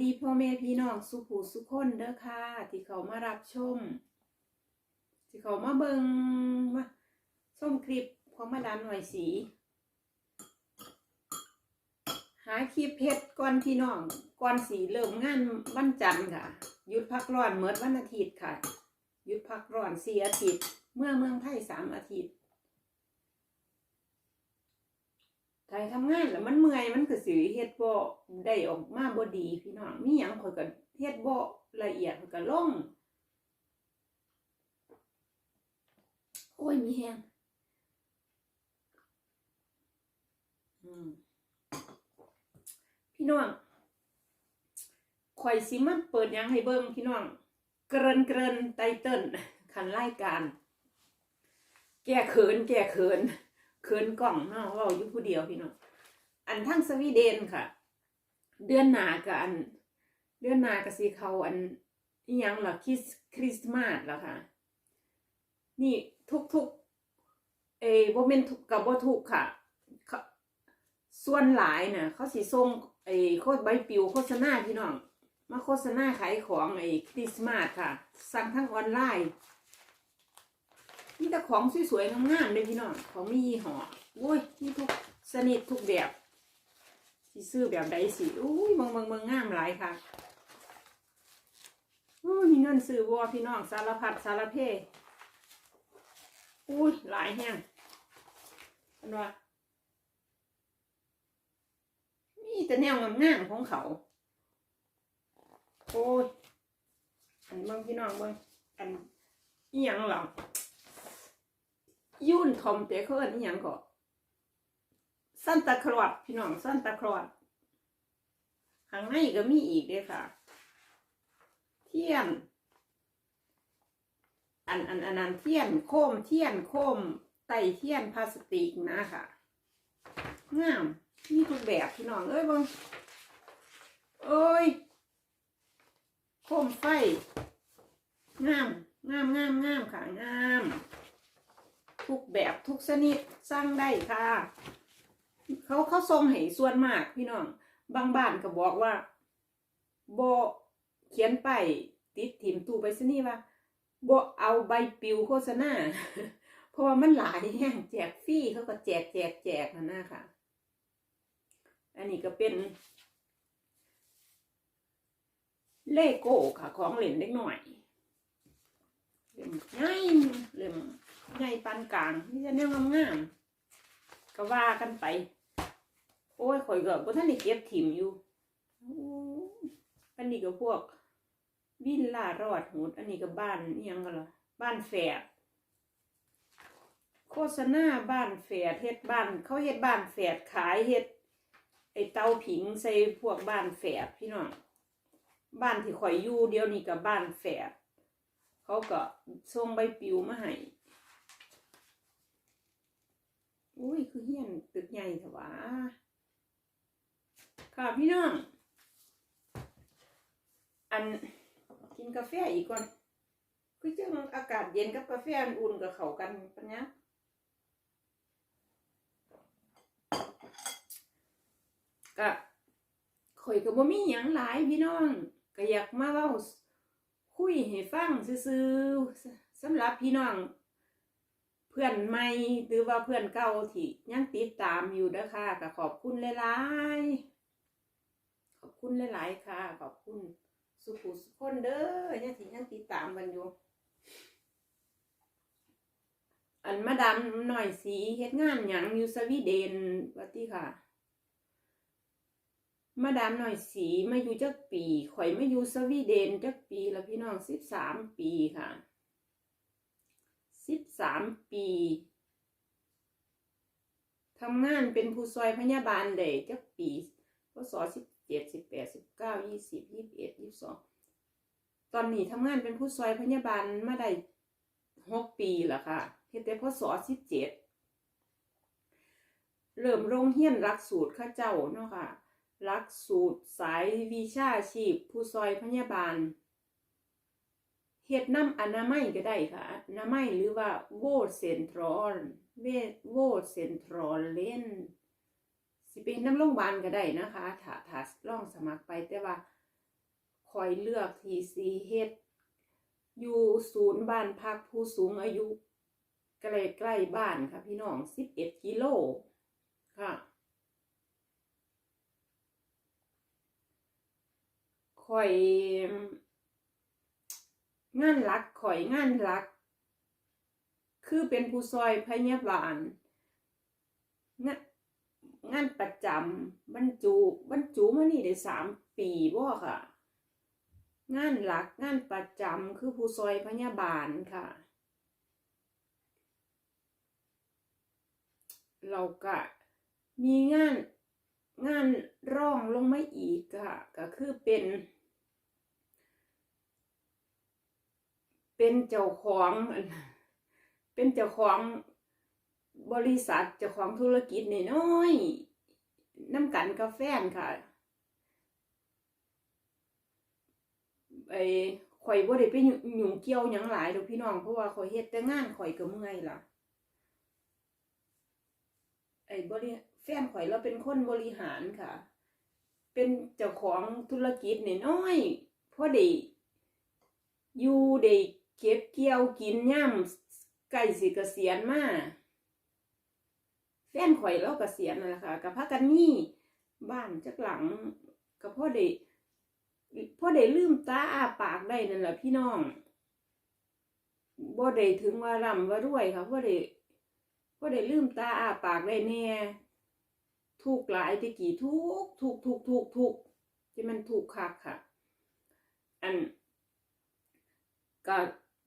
ดีพ่อแม่พี่น้องสุผูสุคนเด้อค่ะ ที่เขามารับชม ที่เขามาเบิงมาชมคลิปของมาดามหน่อยสี หาคลิปเพชรก่อนพี่น้องก่อนสีเริ่มงานวันจันทร์ค่ะหยุดพักร้อนเมื่อวันอาทิตย์ค่ะหยุดพักร้อนสี่อาทิตย์ เมื่อเมืองไทยสามอาทิตย์ ไทยทำงานแล้วมันเมื่อยมันก็สิเฮ็ดบ่ได้ออกมาบ่ดีพี่น้องมีหยังข่อยก็เฮ็ดบ่ละเอียดข่อยก็ลงโอ้ยมีแฮงพี่น้องข่อยสิมาเปิดยังให้เบิ่งพี่น้อง เกรินเกรินไตเติ้ลคันรายการ แก้เขิน แก้เขิน เขินกล่องเนาะเว่าอยู่ผู้เดียวพี่น้องอันทั้งสวีเดนค่ะ เดือนหนากับอัน เดือนหนากับสีเขาอันยังล่ะคริสคริสต์มาสแล้วค่ะ นี่ทุกทุกเอบ่แม่นทุกกับบ่ทุกค่ะเขาส่วนหลายน่ะ เขาสิส่งไอ้โคตรใบปิวโฆษณาพี่น้อง มาโฆษณาขายของไอ้คริสต์มาสค่ะ สั่งทั้งออนไลน์ มีแต่ของสวยๆงามๆเลยพี่น้องของมียี่ห้อโอ้ยมีทุกชนิดทุกแบบสิซื้อแบบใดสิอุ้ยเมืองเมืองเมืองงามหลายค่ะอุ้ยมีเงินซื้อวัวพี่น้องสารพัดสารเพอุ้ยหลายแห้งอันว่ามีแต่แนวงามๆของเขา โอ้ยอันเมืองพี่น้องเมืองอันอีหยังหรอ ยุ่นทอมเตเขาเอิ้นอหยังก็ซันตาคลอดพี่น้องซันตาคลอดข้างในก็มีอีกเด้ค่ะ เทียน อันอันอันนั้นเทียนโคมเทียนโคมไตเทียนพลาสติกนะค่ะงามมีทุกแบบพี่น้องเอ้ยบังเอ้ยโคมไฟงามงามงามงามค่ะงาม ทุกแบบทุกชนิดสร้างได้ค่ะ เขาเขาทรงให้ส่วนมากพี่น้อง บางบ้านก็บอกว่าบเขียนไปติดถิ่มตู้ไปซนี่ว่าบเอาใบปิวโฆษณาเพราะว่ามันหลายแห่งแจกฟรีเขาก็แจกแจกแจกนะนะค่ะ อันนี้ก็เป็น เลโก้ค่ะ ของเล่นเล็กหน่อยเล่มง่ายเล่ม ใหญ่ปานกลางนี่จะแนวงามๆก็ว่ากันไป โอ้ยข่อยก็บ่ทันได้เก็บถิ่มอยู่อันนี้ก็พวกวินล่ารอดหูดอันนี้ก็บ้านนี่ยังกันล่ะบ้านแฝดโฆษณาบ้านแฝดเฮ็ดบ้าน เขาเฮ็ดบ้านแฝดขายเฮ็ดไอเตาผิงใส่พวกบ้านแฝดพี่น้องบ้านที่ข่อยอยู่เดียวนี้กับบ้านแฝดเขาก็ส่งใบปลิวมาให้ อุ้ยคือเฮียนตึกใหญ่เถอะวะค่ะพี่น้อง อันกินกาแฟอีกก่อน คือจังอากาศเย็นกับกาแฟอันอุ่นกับเขากันปัญญาก็ข่อยก็บ่มีหยังหลายพี่น้องก็อยากมาเว้าคุยให้ฟังซื่อๆสำหรับพี่น้อง พื่อนใหม่หรือว่าเพื่อนเก่าที่ยังติดตามอยู่เด้อค่ะก็ขอบคุณหลายๆขอบคุณหลายๆค่ะ ขอบคุณสุขุสุขคนเด้อยังที่ยังติดตามกันอยู่ อันมาดามหน่อยสีเฮ็ดงานหยังอยู่สวีเดนว่าติค่ะ มาดามหน่อยสีมาอยู่จักปี ข่อยมาอยู่สวีเดนจักปีแล้วพี่น้องสิบสามปีค่ะ สิบสามปีทำงานเป็นผู้ซอยพยาบาลได้จักปีพศสิบเจ็ดสิบแปดสิบเก้ายี่สิบยี่สิบเอ็ดยี่สิบสองตอนนี้ทำงานเป็นผู้ซอยพยาบาลมาได้หกปีแล้วค่ะเฮ็ดแต่พศสิบเจ็ดเริ่มโรงเรียนหลักสูตรข้าเจ้าเนาะค่ะหลักสูตรสายวิชาชีพ ผู้ซอยพยาบาล เฮ็ดน้ำอนามัยก็ได้ค่ะอนามัยหรือว่าโวเซนทรอลเวโวเซนทรอลเลนสิเป็นน้ำโรงพยาบาลก็ได้นะคะถ้าถ้าลองสมัครไปแต่ว่าคอยเลือกที่สีเฮ็ดอยู่ศูนย์บ้านพักผู้สูงอายุใกล้ใกล้ๆบ้านค่ะพี่น้องสิบเอ็ดกิโลค่ะข่อย งานหลักข่อยงานหลัก คือเป็นผู้ซอยพยาบาลงานงานประจำบรรจุบรรจุมานี่ได้สามปีบ่ค่ะ งานหลักงานประจำคือผู้ซอยพยาบาลค่ะเราก็มีงานงานร่องลงมาอีกค่ะ ก็คือเป็น เป็นเจ้าของเป็นเจ้าของบริษัทเจ้าของธุรกิจนี่น้อยน้ำกันกาแฟนค่ะไอ้ข่อยบ่ได้ไปยุ่งยุ่งเกี่ยวหยังหลายดอกพี่น้องเพราะว่าข่อยเฮ็ดแต่งานข่อยก็เมื่อยล่ะไอ้บริแฟนข่อยเราเป็นคนบริหารค่ะ เป็นเจ้าของธุรกิจนี่น้อยๆพอได้อยู่ได้ เก็บเกี่ยวกินย่ำใกล้สิเกษียณมาแฟนข่อยเราเกษียณนั่นแหละค่ะกับพากันมีบ้านจักหลังก็พอได้พอได้ลืมตาอาปากได้นั่นแหละพี่น้องบ่ได้ถึงว่าร่ำว่ารวยค่ะพ่อได้พอได้ลืมตาอาปากได้แน่ถูกหลายตะกี้ทุกถูกถูกถูกถูกที่มันถูกคักค่ะ อันก็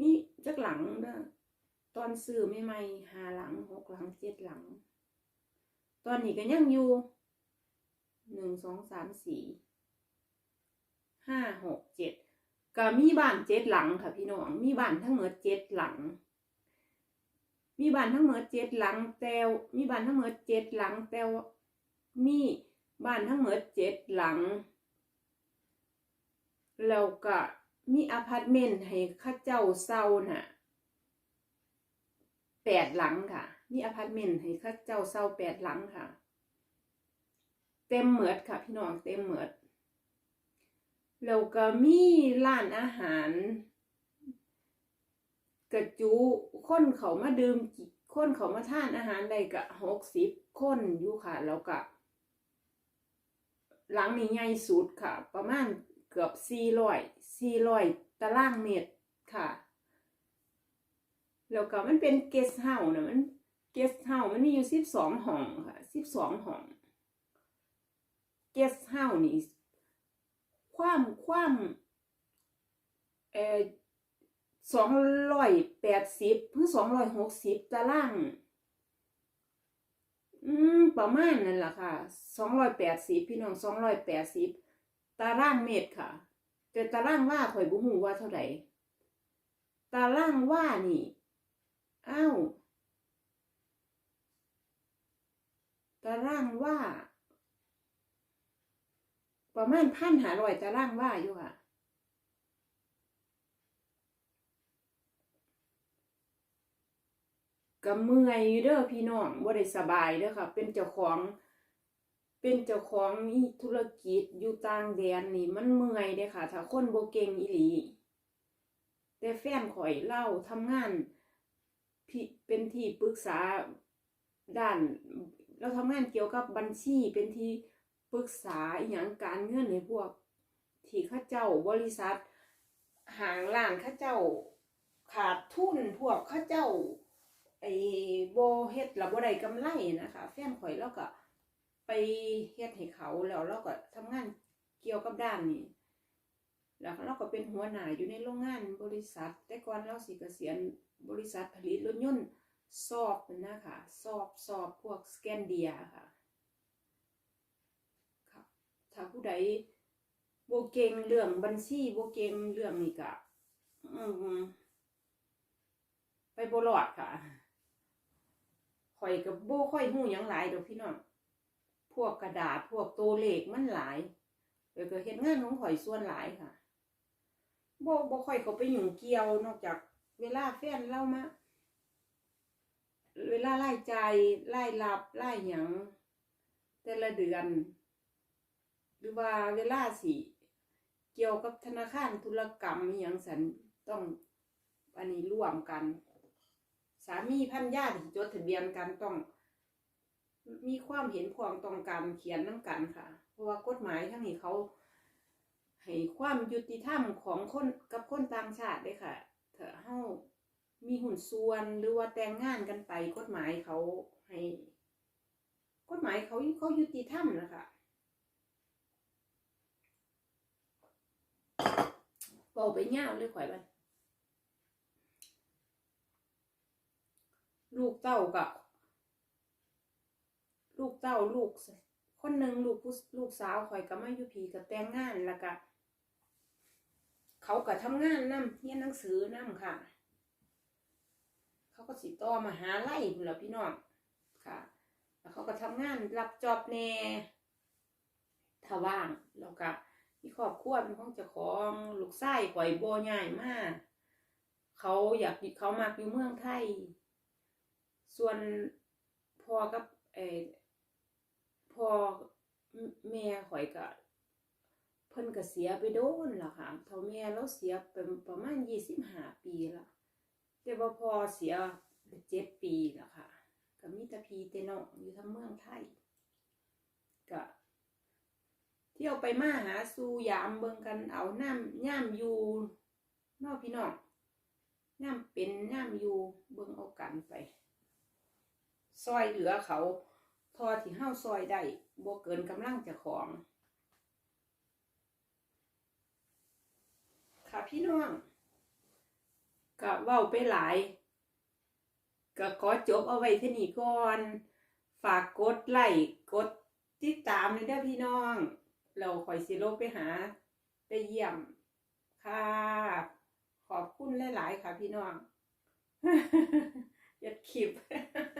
มีจักหลังเด้อตอนซื้อใหม่ๆหาหลังหกหลังเจ็ดหลัง ตอนนี้ก็ยังอยู่หนึ่งสองสามสี่ห้าหกเจ็ดก็มีบ้านเจ็ดหลังค่ะพี่น้องมีบ้านทั้งหมดเจ็ดหลัง มีบ้านทั้งหมดเจ็ดหลังแต่วมีบ้านทั้งหมดเจ็ดหลังแต่วมีบ้านทั้งหมดเจ็ดหลัง แล้วก็ มีอพาร์ตเมนต์ให้ข้าเจ้าเศร้าน่ะแปดหลังค่ะ มีอพาร์ตเมนต์ให้ข้าเจ้าเศร้าแปดหลังค่ะ เต็มเหมือดค่ะ พี่น้องเต็มเหมือดแล้วก็มีร้านอาหาร กระจุคนเขามาดื่มคนเขามาทานอาหารได้กะหกสิบคนอยู่ค่ะ แล้วก็หลังนี้ใหญ่สุดค่ะ ประมาณ กือบสี่ร้อยสี่ร้อยตารางเมตรค่ะ แล้วก็มันเป็นเกสเฮาส์นะมันเกสเฮาส์มันมีอยู่สิบสองห้องค่ะสิบสองห้องเกสเฮาส์นี่ความความเอ่อสองร้อยแปดสิบหรือสองร้อยหกสิบตาราง อืมประมาณนั่นแหละค่ะสองร้อยแปดสิบพี่น้องสองร้อยแปดสิบ ตารางเมตรค่ะ แต่ตารางว่าข่อยบุหูว่าเท่าไหร่ตารางว่านี่อ้าวตารางว่า ประมาณพันหาร้อยตารางว่าอยู่ค่ะก็เมื่อยเด้อพี่น้องบ่ได้สบายเด้อค่ะ เป็นเจ้าของ เป็นเจ้าของมีธุรกิจอยู่ต่างแดนนี่มันเมื่อยเด้ค่ะ ถ้าคนโบเก่งอีหลี แต่แฟนข่อยเล่าทำงานพี่เป็นที่ปรึกษาด้าน เราทำงานเกี่ยวกับบัญชีเป็นที่ปรึกษาอย่างการเงินในพวก ที่ข้าเจ้าบริษัทหางร้านข้าเจ้าขาดทุนพวกข้าเจ้าไอ้โบเฮ็ดแล้วบ่ได้กำไรนะคะ แฟนข่อยแล้วก็ ไปเฮ็ดให้เขาแล้วเราก็ทำงานเกี่ยวกับด้านนี้แล้วเราก็เป็นหัวหน้าอยู่ในโรงงานบริษัท แต่ก่อนเราสิเกษียณบริษัทผลิตรถยนต์สอบนะคะสอบสอบพวกสแกนเดียค่ะค่ะถ้าผู้ใดโบเก่งเรื่องบัญชีโบเก่งเรื่องนี้ก็ไปบรอดค่ะข่อยกับโบค่อยหู้ยังหลายดอกพี่น้อง วกกระดาษพวกตัวเลขมันหลายแล้วก็เฮ็ดงานของข่อยส่วนหลายค่ะบ่บ่ค่อยเขาไปหยุ่งเกี่ยวนอกจาก เวลาแฟนเล่ามาเวลาไล่ใจไล่รับไล่หยังแต่ละเดือน หรือว่าเวลาสิเกี่ยวกี่ยวกับธนาคารธุรกรรมอหย่างสันต้องอันนี้ร่วมกัน สามีพันญาติจดทะเบียนกันต้อง มีความเห็นพ้องต้องการเขียนน้ำกันค่ะ เพราะว่ากฎหมายทั้งนี้เขาให้ความยุติธรรมของคนกับคนต่างชาติด้ค่ะถ้าเฮามีหุ่นส่วนหรือว่าแต่งงานกันไปกฎหมายเขาให้กฎหมายเขาเขายุติธรรมนะคะเบาไปเง่าเลยข่อยบันลูกเต้ากับ ลูกเต้าลูก คนหนึ่งลูกผู้ลูกสาวข่อยก็มาอยู่พีกับแต่งงานแล้วก็เขาก็ทำงานนํเรียนหนังสือนํค่ะ เขาก็สิต่อมาหาไล่พุ่นล่ะพี่น้องค่ะ แล้วเขาก็ทำงานรับจอบแน่ถ้าว่างแล้วก็มีครอบครัวเป็นของเจ้าของลูกชายข่อยบ่ใหญ่มากเขาอยากเขามากอยู่เมืองไทย ส่วนพ่อกับเออ พ่อแม่ข่อยก็เพิ่นก็เสียไปโดนล้วค่ะเท่าแม่เราเสียเป็นประมาณยี่สิบห้าปีล้วแต่ว่าพ่อเสียเจ็ดปีล้วค่ะก็มีต่พีแต่น้องอยู่ทั้งเมืองไทยก็เที่ยวไปมาหาสูยามเบิงกันเอาน้ำย่ามอยู่นอกพี่น้องย่ามเป็นย่ามอยู่เบิงเอากันไปซอยเหลือเขา ทอที่เฮาซอยได้บ่เกินกำลังจ้าของ ค่ะพี่น้องก็เว้าไปหลายก็ขอจบเอาไว้เท่านี้ก่อน ฝากกดไลค์กดติดตามเลยเด้อพี่น้อง เราคอยสิโลกไปหาไปเยี่ยม ค่ะ ขอบคุณหลาย ๆ ค่ะพี่น้อง